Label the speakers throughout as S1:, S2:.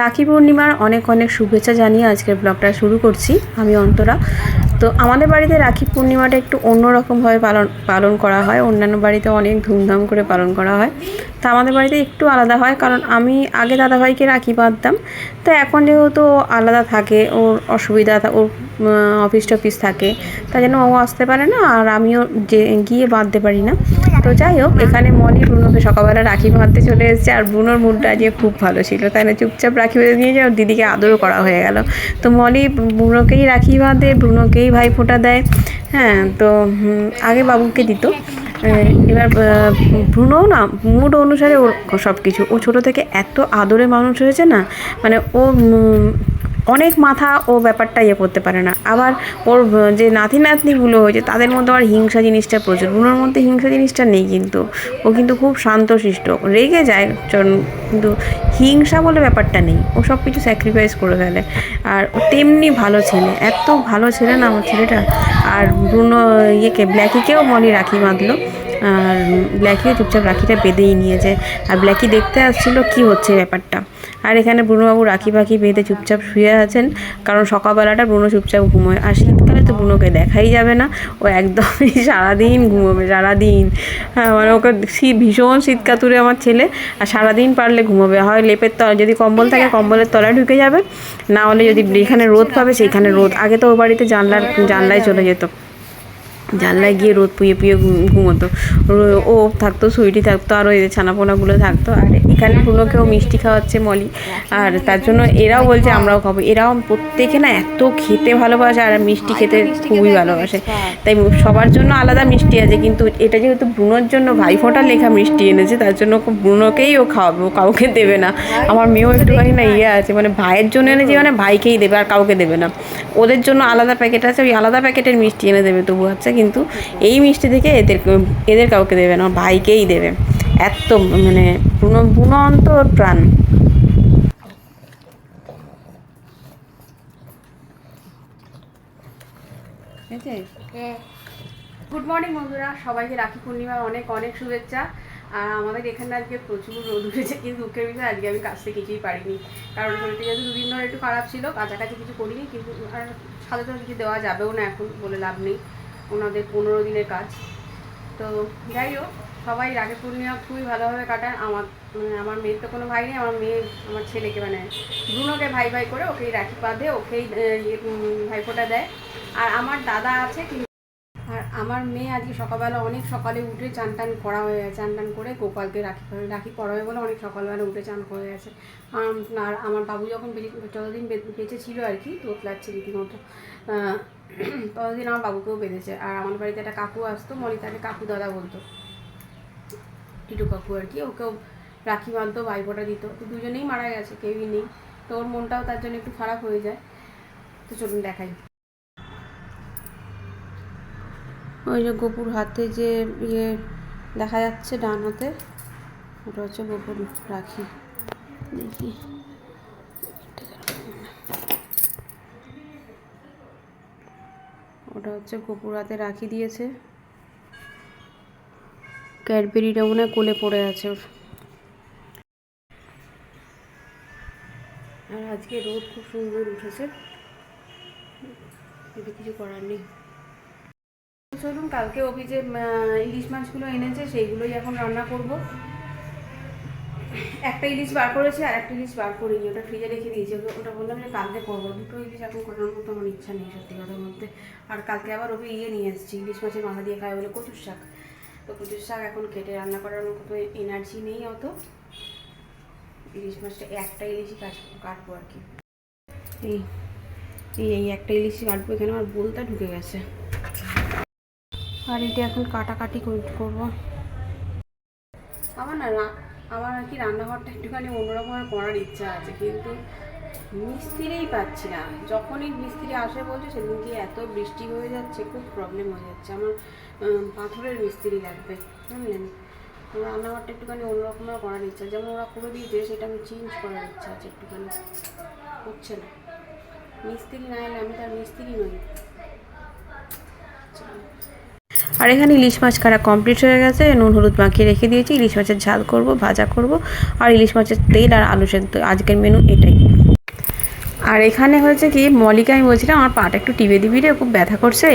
S1: রাখি পূর্ণিমার অনেক অনেক শুভেচ্ছা জানিয়ে আজকের ব্লগটা শুরু করছি, আমি অন্তরা। তো আমাদের বাড়িতে রাখি পূর্ণিমাটা একটু অন্যরকমভাবে পালন পালন করা হয়, অন্যান্য বাড়িতে অনেক ধুমধাম করে পালন করা হয়। তা আমাদের বাড়িতে একটু আলাদা হয়, কারণ আমি আগে দাদাভাইকে রাখি বাঁধতাম, তো এখন যেহেতু আলাদা থাকে, ওর অসুবিধা, ওর অফিস টফিস থাকে। তাই জন্য ও আসতে পারে না আর আমিও যে গিয়ে বাঁধতে পারি না। তো যাই হোক, এখানে মনি ব্রুনোকে সকালবেলা রাখি বাঁধতে চলে এসেছে আর ব্রুনোর মুডটা আজকে খুব ভালো ছিল। তাই না, চুপচাপ রাখি বেঁধে নিয়ে যায় দিদিকে আদরও করা হয়ে গেল। তো মলি ব্রুনোকেই রাখি বাঁধে ব্রুনোকেই ভাই ফোঁটা দেয়। হ্যাঁ তো আগে বাবুকে দিত। এবার ভ্রুণও না, মুড অনুসারে ওর সব কিছু ও ছোটো থেকে এত আদরে মানুষ হয়েছে না মানে ও অনেক মাথা ও ব্যাপারটা ইয়ে করতে পারে না। আবার ওর যে নাতি নাতনিগুলো হয়েছে তাদের মধ্যে আবার হিংসা জিনিসটা প্রচুর। বুনোর মধ্যে হিংসা জিনিসটা নেই কিন্তু। ও কিন্তু খুব শান্তশিষ্ট। রেগে যায় কিন্তু হিংসা বলে ব্যাপারটা নেই। ও সব কিছু স্যাক্রিফাইস করে ফেলে। আর ও তেমনি ভালো ছেলে। এত ভালো ছেলে না আমার ছেলেটা। আর ব্রুনো ইয়েকে, ব্ল্যাকিকেও মনি রাখি বাঁধলো। আর ব্ল্যাকিও চুপচাপ রাখিটা বেঁধেই নিয়েছে। আর ব্ল্যাকি দেখতে আসছিল কি হচ্ছে ব্যাপারটা। আর এখানে ব্রুনোবাবু রাখি পাখি বেঁধে চুপচাপ শুয়ে আছেন। কারণ সকালবেলাটা ব্রুনো চুপচাপ ঘুমোয়, আর শীতকালে তো ব্রুনোকে দেখাই যাবে না। ও একদমই সারাদিন ঘুমোবে, সারাদিন। হ্যাঁ মানে ওকে শীত ভীষণ শীত কাতুরে আমার ছেলে। আর সারাদিন পারলে ঘুমোবে। হয় লেপের তলা যদি কম্বল থাকে, কম্বলের তলায় ঢুকে যাবে। না হলে যদি যেখানে রোদ পাবে সেইখানে রোদ। আগে তো ও বাড়িতে জানলার জানলায় চলে যেত। জানলায় গিয়ে রোদ পুয়ে পুয়ে ঘুম- ঘুমোতো। ও- থাকতো সুইটি থাকতো আরও এদের ছানাপোনাগুলো থাকতো। আর এখানে পুনোকেও মিষ্টি খাওয়াচ্ছে মলি। আর তার জন্য এরাও বলছে, আমরাও খাব। এরাও প্রত্যেকে না এত খেতে ভালোবাসে, আর মিষ্টি খেতে খুবই ভালোবাসে। তাই সবার জন্য আলাদা মিষ্টি আছে, কিন্তু এটা যেহেতু ব্রুনোর জন্য ভাইফোঁটা লেখা মিষ্টি এনেছে, তার জন্য ব্রুনোকেই ও খাওয়াবে, কাউকে দেবে না। আমার মেয়েও একটুখানি না ইয়ে আছে মানে ভাইয়ের জন্য এনেছে মানে ভাইকেই দেবে, আর কাউকে দেবে না। ওদের জন্য আলাদা প্যাকেট আছে, ওই আলাদা প্যাকেটের মিষ্টি এনে দেবে, তবু আচ্ছা কিন্তু এই মিষ্টি থেকে এদের এদের কাউকে দেবে না, ভাইকেই দেবে। এত মানে অন্তর প্রাণ। গুড মর্নিং বন্ধুরা, সবাইকে রাখি পূর্ণিমার অনেক অনেক শুভেচ্ছা। আর আমাদের এখানে আজকে প্রচুর রোদ উঠেছে, কিন্তু দুঃখের বিষয়, আজকে আমি কাজটা কিছুই পারিনি। কারণ শরীরটা যেহেতু দুদিন ধরে একটু খারাপ ছিল, কাছাকাছি কিছু করিনি, কিন্তু আর সাথে তো কিছু দেওয়া যাবেও না এখন, বলে লাভ নেই। ওনাদের পনেরো দিনের কাজ। তো যাই হোক সবাই রাখি পূর্ণিমা খুবই ভালোভাবে কাটায় আমার মানে আমার মেয়ের তো কোনো ভাই নেই আমার মেয়ে আমার ছেলেকে মানে ব্রুনোকে ভাই ভাই করে ওকেই রাখি বাঁধে ওকেই ইয়ে, ভাইফোঁটা দেয়। আর আমার দাদা আছে কিন্তু আমার মেয়ে আজকে সকালবেলা অনেক সকালে উঠে চান টান করা হয়ে গেছে। চান টান করে গোপালকে রাখি রাখি পড়া হয়ে বলে অনেক সকালবেলা উঠে চান করে গেছে। আর আমার বাবু যখন যতদিন বেঁচে ছিল আর কি, তো লাগছে রীতিমতো। ততদিন আমার বাবুকেও বেঁধেছে। আর আমার বাড়িতে একটা কাকু আসতো মনি তাকে কাকু দাদা বলতো। টিটু কাকু আর কি, ওকেও রাখি বাঁধতো ভাইফোঁটা দিত। তো দুজনেই মারা গেছে, কেউই নেই। তো ওর মনটাও তার জন্য একটু খারাপ হয়ে যায়। তো চলুন দেখাই। ওই যে গোপুর হাতে যে ইয়ে দেখা যাচ্ছে ডান হাতে, ওটা হচ্ছে গোপুর রাখি। দেখি। ওটা হচ্ছে গোপুর হাতে রাখি দিয়েছে। ক্যাডবেরিটা মনে হয় কোলে পড়ে আছে ওর। আর আজকে রোদ খুব সুন্দর উঠেছে। কিন্তু কিছু করার নেই। চলুন, কালকে অভি যে ইলিশ মাছগুলো এনেছে, সেইগুলোই এখন রান্না করব। একটা ইলিশ বার করেছে আর একটা ইলিশ বার করিনি, ওটা ফ্রিজে রেখে দিয়েছি। ওটা বললাম যে কালকে করব। দুটো ইলিশ এখন করার মতো আমার ইচ্ছা নেই, সত্যি কথার মধ্যে আর কালকে আবার ওকে ইয়ে নিয়ে এসেছি, ইলিশ মাছের মাথা দিয়ে খায় বলে কচুর শাক। তো কচুর শাক এখন কেটে রান্না করার মতো তো এনার্জি নেই অত। ইলিশ মাছটা একটা ইলিশই কাট কাটবো আর কি। এই এই একটা ইলিশই কাটবো, এখানে আমার বোলটা ঢুকে গেছে। আর এটা এখন কাটাকাটি কর- করব। আমার না আমার আর কি রান্নাঘরটা একটুখানি অন্যরকম করার ইচ্ছা আছে, কিন্তু মিস্ত্রিই পাচ্ছি না। যখনই মিস্ত্রি আসে বলছে সেদিনকে এত বৃষ্টি হয়ে যাচ্ছে, খুব প্রবলেম হয়ে যাচ্ছে। আমার পাথরের মিস্ত্রি লাগবে, বুঝলেন? আমার রান্নাঘরটা একটুখানি অন্যরকমের করার ইচ্ছা। যেমন ওরা করে দিয়েছে, সেটা আমি চেঞ্জ করার ইচ্ছা আছে একটুখানি। হচ্ছে না। মিস্ত্রি না এলে আমি তার মিস্ত্রি নই। আর এখানে ইলিশ মাছ কাটা কমপ্লিট হয়ে গেছে। নুন, হলুদ মাখিয়ে রেখে দিয়েছি। ইলিশ মাছের ঝাল করব, ভাজা করব। আর ইলিশ মাছের তেল আর আলু সেদ্ধ। আজকের মেনু এটাই। আর এখানে হয়েছে কি, মলিকে আমি বলছিলাম, আমার পাটা একটু টিপে দিবি রে, খুব ব্যথা করছে।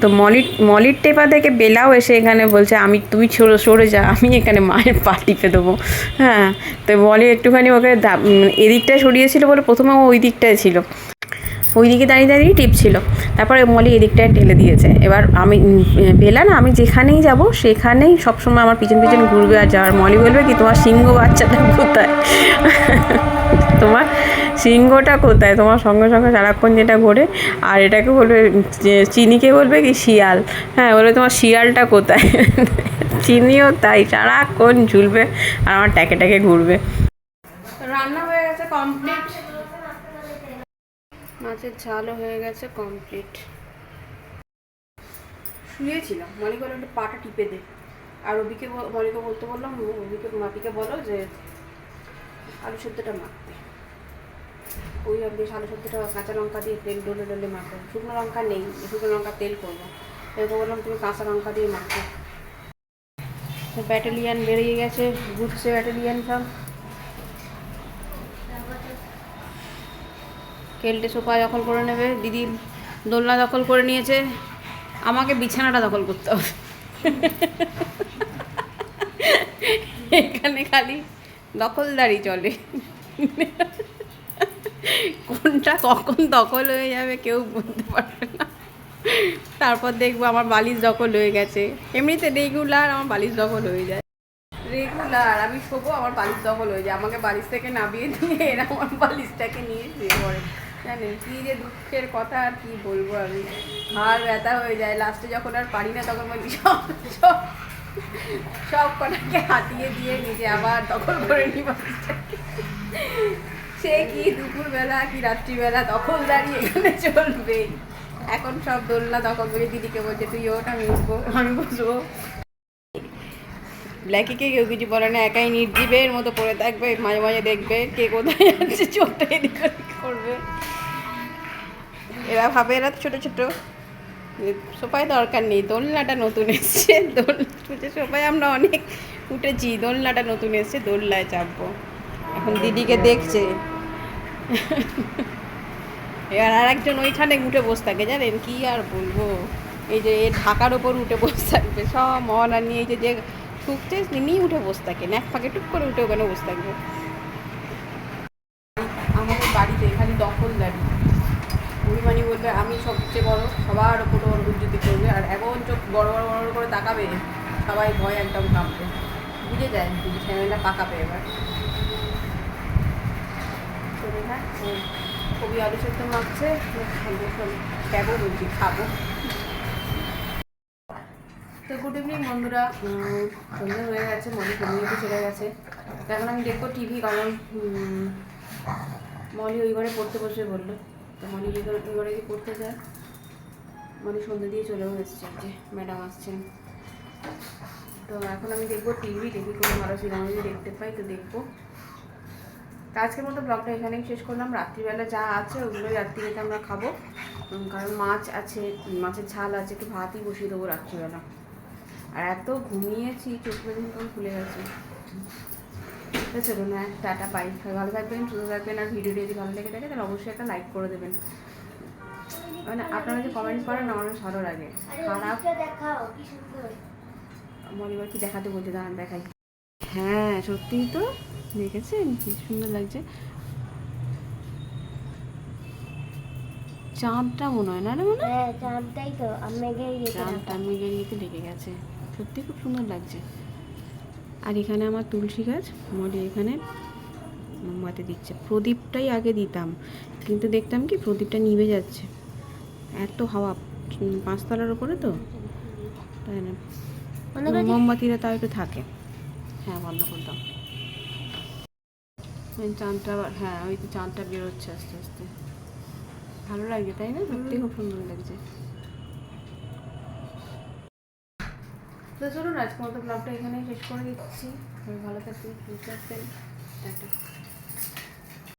S1: তো মলির মলির টেপা থেকে বেলাও এসে এখানে বলছে, আমি, তুই সরে সরে যা, আমি এখানে মায়ের পা টিপে দেবো। হ্যাঁ তো মলি একটুখানি ওকে এদিকটায় সরিয়েছিল বলে প্রথমে ওই দিকটায় ছিল। ওই দিকে দাঁড়িয়ে দাঁড়িয়ে টিপছিল তারপরে মলি এদিকটায় ঠেলে দিয়েছে। এবার আমি বেলা না, আমি যেখানেই যাব, সেখানেই সবসময় আমার পিছন পিছন ঘুরবে আর যাওয়ার। মলি বলবে কি, তোমার সিংহ বাচ্চাটা কোথায়? তোমার সিংহটা কোথায়? তোমার সঙ্গে সঙ্গে সারাক্ষণ যেটা ঘোরে, আর এটাকে বলবে চিনিকে বলবে কি, শিয়াল। হ্যাঁ বলবে তোমার শিয়ালটা কোথায়? চিনিও তাই, সারাক্ষণ ঝুলবে আর আমার ট্যাকে ট্যাকে ঘুরবে। রান্না হয়ে গেছে কমপ্লিট মাছের ঝালও হয়ে গেছে কমপ্লিট শুয়েছিলাম। মনে করল একটু পাটা টিপে দে। আর বল- মনিকে বলতে বললাম ওদিকে মাপিকে বলো যে আলু সেদ্ধটা মাখতে ওই আর বেশ আলু সেদ্ধটা কাঁচা লঙ্কা দিয়ে তেল ডলে ডলে মাখো। শুকনো লঙ্কা নেই শুকনো লঙ্কা তেল করব। এরপর বললাম তুমি কাঁচা লঙ্কা দিয়ে মাখো। ব্যাটালিয়ান বেরিয়ে গেছে ঘুরছে ব্যাটালিয়ান সব কেলটে সোফা দখল করে নেবে, দিদি দোলনা দখল করে নিয়েছে, আমাকে বিছানাটা দখল করতে হবে। এখানে খালি দখলদারি চলে। কোনটা কখন দখল হয়ে যাবে কেউ বলতে পারবে না। তারপর দেখব আমার বালিশ দখল হয়ে গেছে। এমনিতে রেগুলার আমার বালিশ দখল হয়ে যায়। রেগুলার আমি শোবো, আমার বালিশ দখল হয়ে যায়। আমাকে বালিশ থেকে নামিয়ে দিয়ে এরা আমার বালিশটাকে নিয়ে শুয়ে পড়ে। জানেন, কী যে দুঃখের কথা আর কী বলব আমি। হাড় ব্যথা হয়ে যায়। লাস্টে যখন আর পারি না, তখন বলি, সব সব কটাকে হাতিয়ে দিয়ে নিজে আবার দখল করে নি সে কি দুপুরবেলা, কি রাত্রিবেলা দখল দাঁড়িয়ে এখানে চলবে। এখন সব দোলনা দখল করে দিদিকে বলছে, তুই ওটা আমি আমি বসবো। ব্ল্যাকিকে কেউ কিছু বলে না, একাই নির্জীবের মতো পড়ে থাকবে, মাঝে মাঝে দেখবে কে কোথায় যাচ্ছে, চোখটা এদিক করবে। এরা ভাবে এরা ছোটো ছোটো। সোফায় দরকার নেই। দোলনাটা নতুন এসছে। দোল সোফায় আমরা অনেক উঠেছি। দোলনাটা নতুন এসছে। দোলনায় চাপবো। এখন দিদিকে দেখছে। এবার আর একজন ওইখানে উঠে বসে থাকে। জানেন? কি আর বলব? এই যে এ ঢাকার ওপর উঠে বসে থাকবে। সব মহলা নিয়ে এই যে যে ঠুকছে তিনি উঠে বসে থাকেন। এক ফাঁকে টুক করে উঠে ওখানে বসে থাকবে আমাদের বাড়িতে খালি দখলদারি অভিমানী বলবে আমি সবচেয়ে বড় সবার ওপর ওর উজ্জুতি করবে আর এমন চোখ বড় বড় বড় করে তাকাবে সবাই ভয় একদম কাঁপবে। বুঝে যায় ফ্যামিলিটা পাকাবে এবার। কবি আলু সেদ্ধ মাখছে খাব বলছি খাব। তো গুড ইভিনিং বন্ধুরা। উম, সন্ধ্যে হয়ে গেছে মনে ঘুমিয়ে চলে গেছে। এখন আমি দেখব টিভি কারণ মলি ওই ঘরে পড়তে বসে বলল। তো ওই ঘরে গিয়ে পড়তে যায় মলি সন্ধ্যে দিয়ে চলেও এসছে, যে ম্যাডাম আসছেন তো এখন আমি দেখব টিভি টিভি কোনো ভালো সিনেমা যদি দেখতে পাই তো দেখব। তো আজকের মতো ব্লগটা এখানেই শেষ করলাম। রাত্রিবেলা যা আছে ওগুলোই রাত্রিবেলা আমরা খাব। কারণ মাছ আছে, মাছের ঝাল আছে, একটু ভাতই বসিয়ে দেবো রাত্রিবেলা। আর এত ঘুমিয়েছি চোখ পর্যন্ত খুলে গেছে। তো চলুন হ্যাঁ টাটা পাই ভালো থাকবেন সুস্থ থাকবেন আর ভিডিওটি যদি ভালো লেগে থাকে তাহলে অবশ্যই একটা লাইক করে দেবেন। মানে আপনারা যে কমেন্ট করেন আমার অনেক ভালো লাগে। খারাপ
S2: কি
S1: কি দেখাতে বলছে দাঁড়ান দেখাই। হ্যাঁ সত্যিই তো। দেখেছেন? কি সুন্দর লাগছে। চাঁদটা মনে হয় না রে মনে? হয়?
S2: হ্যাঁ চাঁদটাই তো ইয়েতে
S1: চাঁদটা মেঘের ইয়েতে লেগে গেছে। সত্যি খুব সুন্দর লাগছে। আর এখানে আমার তুলসী গাছ মরি এখানে মোমবাতি দিচ্ছে। প্রদীপটাই আগে দিতাম কিন্তু দেখতাম কি প্রদীপটা নিভে যাচ্ছে। এত হাওয়া পাঁচতলার ওপরে তো তাই না? মোমবাতিটা তাও একটু থাকে। হ্যাঁ বন্ধ করতাম চাঁদটা হ্যাঁ ওই তো চাঁদটা বেরোচ্ছে আস্তে আস্তে। ভালো লাগছে তাই না? সত্যি খুব সুন্দর লাগছে। তো চলুন আজকের মতো ব্লগটা এখানেই শেষ করে দিচ্ছি। ভালো থাকবেন সুস্থ টাটা।